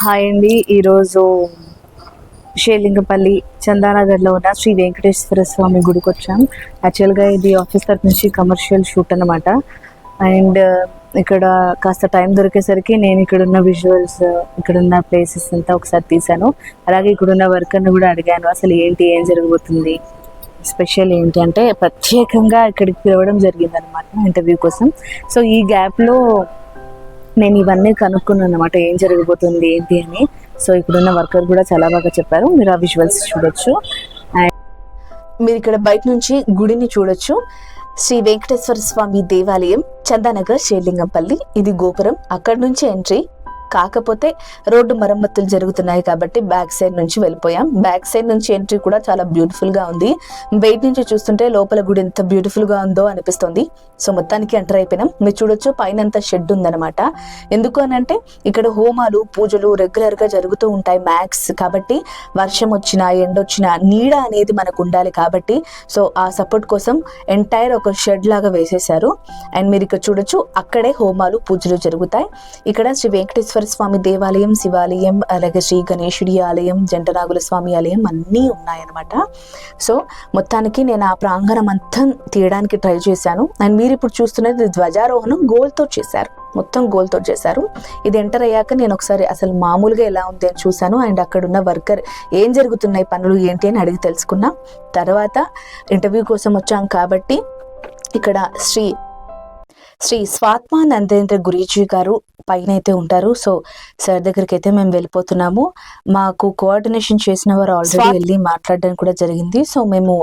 Hi అండి. ఈరోజు షేలింగపల్లి చందానగర్లో ఉన్న శ్రీ వెంకటేశ్వర స్వామి గుడికి వచ్చాం. యాక్చువల్గా ఇది ఆఫీస్ తరఫు నుంచి కమర్షియల్ షూట్ అనమాట అండ్ ఇక్కడ కాస్త టైం దొరికేసరికి నేను ఇక్కడ ఉన్న విజువల్స్ uh, ఇక్కడ ఉన్న ప్లేసెస్ అంతా ఒకసారి తీశాను. అలాగే ఇక్కడ ఉన్న వర్కర్ని కూడా అడిగాను. అసలు ఏంటి ఏం జరగబోతుంది స్పెషల్ ఏంటి అంటే ప్రత్యేకంగా ఇక్కడికి పిలవడం జరిగిందనమాట ఇంటర్వ్యూ కోసం. సో ఈ గ్యాప్లో నేను ఇవన్నీ కనుక్కున్నాను అనమాట ఏం జరగబోతుంది ఏంటి అని. సో ఇక్కడున్న వర్కర్ కూడా చాలా బాగా చెప్పారు. మీరు ఆ విజువల్స్ చూడొచ్చు. మీరు ఇక్కడ బయట నుంచి గుడిని చూడొచ్చు. శ్రీ వెంకటేశ్వర స్వామి దేవాలయం చందానగర్ షేర్లింగంపల్లి. ఇది గోపురం. అక్కడ నుంచి ఎంట్రీ. కాకపోతే రోడ్డు మరమ్మతులు జరుగుతున్నాయి కాబట్టి బ్యాక్ సైడ్ నుంచి వెళ్ళిపోయాం. బ్యాక్ సైడ్ నుంచి ఎంట్రీ కూడా చాలా బ్యూటిఫుల్గా ఉంది. బయట నుంచి చూస్తుంటే లోపల గుడి ఎంత బ్యూటిఫుల్గా ఉందో అనిపిస్తుంది. సో మొత్తానికి ఎంటర్ అయిపోయినాం. మీరు చూడొచ్చు పైన అంతా షెడ్ ఉందన్నమాట. ఎందుకు అని అంటే ఇక్కడ హోమాలు పూజలు రెగ్యులర్గా జరుగుతూ ఉంటాయి మ్యాక్స్ కాబట్టి వర్షం వచ్చినా ఎండ వచ్చినా నీడ అనేది మనకు ఉండాలి కాబట్టి. సో ఆ సపోర్ట్ కోసం ఎంటైర్ ఒక షెడ్ లాగా వేసేశారు. అండ్ మీరు ఇక్కడ చూడొచ్చు అక్కడే హోమాలు పూజలు జరుగుతాయి. ఇక్కడ శ్రీ వెంకటేశ్వర స్వామి దేవాలయం శివాలయం అలాగే శ్రీ గణేశుడి ఆలయం జంటనాగుల స్వామి ఆలయం అన్నీ ఉన్నాయన్నమాట. సో మొత్తానికి నేను ఆ ప్రాంగణం అంతా తీయడానికి ట్రై చేశాను. అండ్ మీరు ఇప్పుడు చూస్తున్నది ధ్వజారోహణం గోల్తో చేశారు. మొత్తం గోల్తో చేశారు. ఇది ఎంటర్ అయ్యాక నేను ఒకసారి అసలు మామూలుగా ఎలా ఉంది అని చూశాను. అండ్ అక్కడ ఉన్న వర్కర్ ఏం జరుగుతున్నాయి పనులు ఏంటి అని అడిగి తెలుసుకున్నా. తర్వాత ఇంటర్వ్యూ కోసం వచ్చాం కాబట్టి ఇక్కడ శ్రీ శ్రీ స్వాత్మానందేంద్ర గురీజీ గారు పైన అయితే ఉంటారు. సో సార్ దగ్గరికి అయితే మేము వెళ్ళిపోతున్నాము. మాకు కోఆర్డినేషన్ చేసిన వారు ఆల్రెడీ వెళ్ళి మాట్లాడడం కూడా జరిగింది. సో మేము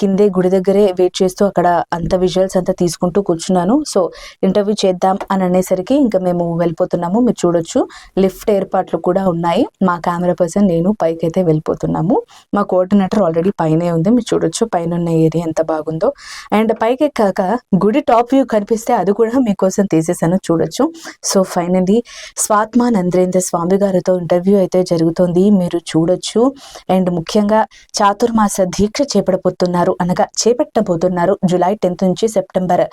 కిందే గుడి దగ్గరే వెయిట్ చేస్తూ అక్కడ అంత విజువల్స్ అంతా తీసుకుంటూ కూర్చున్నాను. సో ఇంటర్వ్యూ చేద్దాం అని అనేసరికి ఇంకా మేము వెళ్ళిపోతున్నాము. మీరు చూడొచ్చు. లిఫ్ట్ ఏర్పాట్లు కూడా ఉన్నాయి. మా కెమెరా పర్సన్ నేను పైకి అయితే వెళ్ళిపోతున్నాము. మా కోఆర్డినేటర్ ఆల్రెడీ పైనే ఉంది. మీరు చూడొచ్చు. పైన ఉన్న ఏరియా ఎంత బాగుందో. అండ్ పైకి ఎక్కాక గుడి టాప్ వ్యూ కనిపిస్తే అది కూడా మీకోసం తీసేసాను చూడొచ్చు. సో ఫైనలీ స్వాత్మానంద్రేంద్ర స్వామి గారితో ఇంటర్వ్యూ అయితే జరుగుతుంది మీరు చూడొచ్చు. అండ్ ముఖ్యంగా చాతుర్మాస దీక్ష చేపడబోతున్నారు అనగా చేపట్టబోతున్నారు జూలై టెన్త్ నుంచి సెప్టెంబర్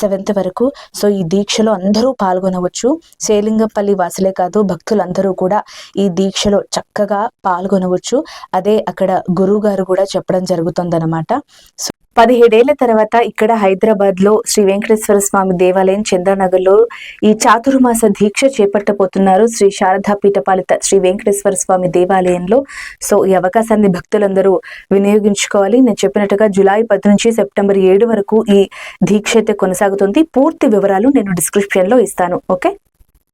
సెవెంత్ వరకు. సో ఈ దీక్షలో అందరూ పాల్గొనవచ్చు. సేలింగపల్లి వాసులే కాదు భక్తులందరూ కూడా ఈ దీక్షలో చక్కగా పాల్గొనవచ్చు. అదే అక్కడ గురువు గారు కూడా చెప్పడం జరుగుతుందన్నమాట. సో పదిహేడేళ్ళ తర్వాత ఇక్కడ హైదరాబాద్లో శ్రీ వెంకటేశ్వర స్వామి దేవాలయం చంద్రనగర్లో ఈ చాతుర్మాస దీక్ష చేపట్టబోతున్నారు శ్రీ శారదా పీఠపాలిత శ్రీ వెంకటేశ్వర స్వామి దేవాలయంలో. సో ఈ అవకాశాన్ని భక్తులందరూ వినియోగించుకోవాలి. నేను చెప్పినట్టుగా జూలై పది నుంచి సెప్టెంబర్ ఏడు వరకు ఈ దీక్ష అయితే కొనసాగుతుంది. పూర్తి వివరాలు నేను డిస్క్రిప్షన్లో ఇస్తాను. ఓకే?